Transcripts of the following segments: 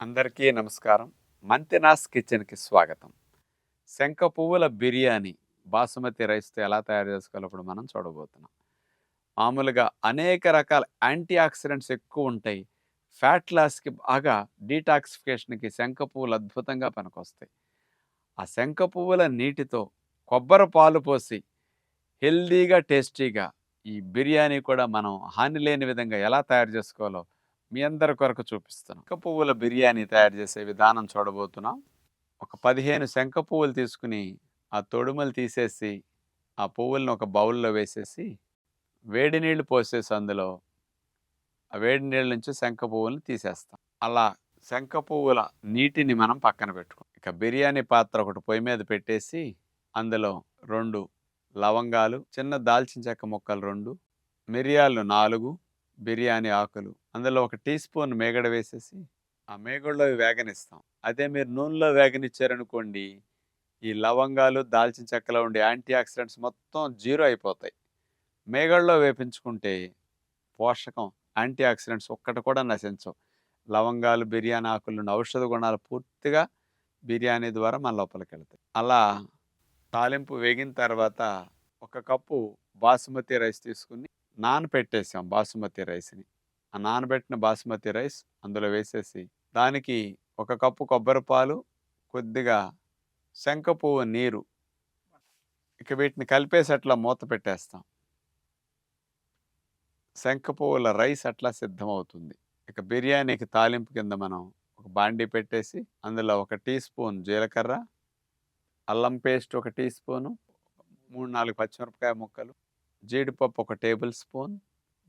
అందరికీ నమస్కారం. మంతినాస్ కిచెన్కి స్వాగతం. శంఖ పువ్వుల బిర్యానీ బాసుమతి రైస్తో ఎలా తయారు చేసుకోవాలో ఇప్పుడు మనం చూడబోతున్నాం. మామూలుగా అనేక రకాల యాంటీ ఆక్సిడెంట్స్ ఎక్కువ ఉంటాయి. ఫ్యాట్ లాస్కి బాగా డీటాక్సిఫికేషన్కి శంఖ పువ్వులు అద్భుతంగా పనికొస్తాయి. ఆ శంఖ పువ్వుల నీటితో కొబ్బరి పాలు పోసి హెల్దీగా టేస్టీగా ఈ బిర్యానీ కూడా మనం హాని లేని విధంగా ఎలా తయారు చేసుకోవాలో మీ అందరి కొరకు చూపిస్తున్నాం. శంఖ పువ్వుల బిర్యానీ తయారు చేసే విధానం చూడబోతున్నాం. ఒక పదిహేను శంఖ పువ్వులు తీసుకుని ఆ తొడుమలు తీసేసి ఆ పువ్వులను ఒక బౌల్లో వేసేసి వేడి నీళ్ళు పోసేసి అందులో ఆ వేడి నీళ్ళ నుంచి శంఖ పువ్వులను తీసేస్తాం. అలా శంఖ పువ్వుల నీటిని మనం పక్కన పెట్టుకోం ఇక బిర్యానీ పాత్ర ఒకటి పొయ్యి మీద పెట్టేసి అందులో రెండు లవంగాలు చిన్న దాల్చిన చెక్క ముక్కలు రెండు మిరియాలు నాలుగు బిర్యానీ ఆకులు. అందులో ఒక టీ స్పూన్ మేగడ వేసేసి ఆ మేగడలో వేగనిస్తాం. అదే మీరు నూనెలో వేగనిచ్చారనుకోండి ఈ లవంగాలు దాల్చిన చెక్కలో ఉండే యాంటీ ఆక్సిడెంట్స్ మొత్తం జీరో అయిపోతాయి. మేగడలో వేపించుకుంటే పోషకం యాంటీ ఆక్సిడెంట్స్ ఒక్కటి కూడా నశించవు. లవంగాలు బిర్యానీ ఆకులు ఔషధ గుణాలు పూర్తిగా బిర్యానీ ద్వారా మన లోపలికి వెళ్తాయి. అలా తాలింపు వేగిన తర్వాత ఒక కప్పు బాసుమతి రైస్ తీసుకుని నానబెట్టేసాం బాసుమతి రైస్ని. ఆ నానబెట్టిన బాసుమతి రైస్ అందులో వేసేసి దానికి ఒక కప్పు కొబ్బరి పాలు కొద్దిగా శంఖపువ్వు నీరు ఇక వీటిని కలిపేసి అట్లా మూత పెట్టేస్తాం. శంఖ పువ్వుల రైస్ అట్లా సిద్ధమవుతుంది. ఇక బిర్యానీకి తాలింపు కింద మనం ఒక బాండీ పెట్టేసి అందులో ఒక టీ స్పూన్ జీలకర్ర అల్లం పేస్ట్ ఒక టీ స్పూను మూడు నాలుగు పచ్చిమిరపకాయ ముక్కలు జీడిపప్పు ఒక టేబుల్ స్పూన్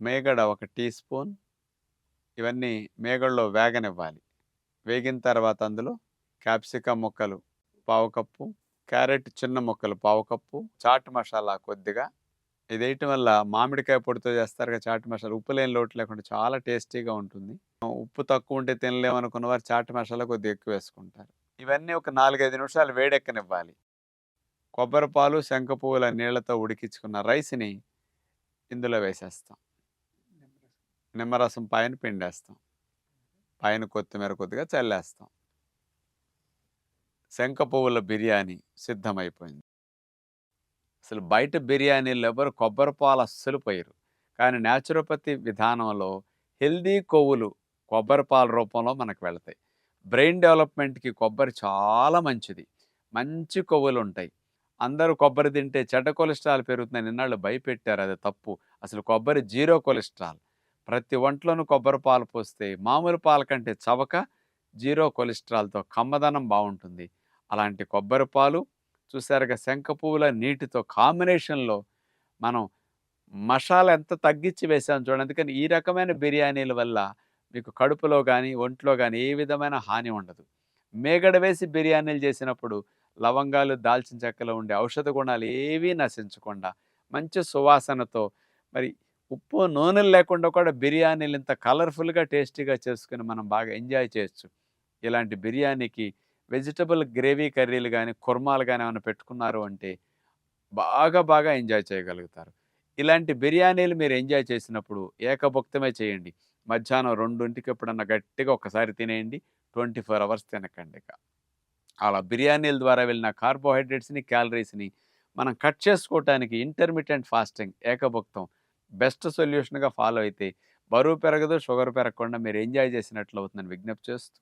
మేగడ ఒక టీ స్పూన్ ఇవన్నీ మేగడలో వేగనివ్వాలి. వేగిన తర్వాత అందులో క్యాప్సికమ్ ముక్కలు పావు కప్పు క్యారెట్ చిన్న ముక్కలు పావు కప్పు చాట్ మసాలా కొద్దిగా. ఇది వేయటం వల్ల మామిడికాయ పొడితో చేస్తారు కదా చాట్ మసాలా ఉప్పు లేని లోటు లేకుండా చాలా టేస్టీగా ఉంటుంది. ఉప్పు తక్కువ ఉంటే తినలేమనుకున్న వారు చాట్ మసాలా కొద్దిగా ఎక్కువ వేసుకుంటారు. ఇవన్నీ ఒక నాలుగైదు నిమిషాలు వేడెక్కనివ్వాలి. కొబ్బరి పాలు శంఖ పువ్వుల నీళ్ళతో ఉడికించుకున్న రైస్ని ఇందులో వేసేస్తాం. నిమ్మరసం. పైన పిండేస్తాం. పైన కొత్తిమీర కొద్దిగా చల్లేస్తాం. శంఖ పువ్వుల బిర్యానీ సిద్ధమైపోయింది. అసలు బయట బిర్యానీలు ఎవరు కొబ్బరి పాలు అస్సలు పోయారు కానీ న్యాచురోపతి విధానంలో హెల్దీ కొవ్వులు కొబ్బరి పాల రూపంలో మనకు వెళతాయి. బ్రెయిన్ డెవలప్మెంట్కి కొబ్బరి చాలా మంచిది. మంచి కొవ్వులు ఉంటాయి అందరూ కొబ్బరి తింటే చెడ్డ కొలెస్ట్రాల్ పెరుగుతుందని నిన్నాళ్ళు భయపెట్టారు. అది తప్పు. అసలు కొబ్బరి జీరో కొలెస్ట్రాల్. ప్రతి ఒంట్లోనూ కొబ్బరి పాలు పోస్తే మామూలు పాల కంటే చవక జీరో కొలెస్ట్రాల్తో కమ్మదనం బాగుంటుంది. అలాంటి కొబ్బరి పాలు చూసారుగా శంఖ పువ్వుల నీటితో కాంబినేషన్లో మనం మసాలా ఎంత తగ్గించి వేసాం చూడండి. అందుకని ఈ రకమైన బిర్యానీల వల్ల మీకు కడుపులో కానీ ఒంట్లో కానీ ఏ విధమైన హాని ఉండదు. మేగడ వేసి బిర్యానీలు చేసినప్పుడు లవంగాలు దాల్చిన చెక్కలో ఉండే ఔషధ గుణాలు ఏవీ నశించకుండా మంచి సువాసనతో మరి ఉప్పు నూనెలు లేకుండా కూడా బిర్యానీలు ఇంత కలర్ఫుల్గా టేస్టీగా చేసుకుని మనం బాగా ఎంజాయ్ చేయొచ్చు. ఇలాంటి బిర్యానీకి వెజిటబుల్ గ్రేవీ కర్రీలు కానీ కుర్మాలు కానీ ఏమైనా పెట్టుకున్నారు అంటే బాగా బాగా ఎంజాయ్ చేయగలుగుతారు. ఇలాంటి బిర్యానీలు మీరు ఎంజాయ్ చేసినప్పుడు ఏకభుక్తమే చేయండి. మధ్యాహ్నం రెండింటికి ఎప్పుడన్నా గట్టిగా ఒకసారి తినేయండి. ట్వంటీ ఫోర్ అవర్స్ తినకండి ఇక. అలా బిర్యానీల ద్వారా వెళ్ళిన కార్బోహైడ్రేట్స్ని క్యాలరీస్ని మనం కట్ చేసుకోవటానికి ఇంటర్మీడియట్ ఫాస్టింగ్ ఏకభుక్తం బెస్ట్ సొల్యూషన్గా ఫాలో అయితే బరువు పెరగదు షుగర్ పెరగకుండా మీరు ఎంజాయ్ చేసినట్లు అవుతుందని విజ్ఞప్తి చేస్తూ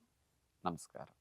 నమస్కారం.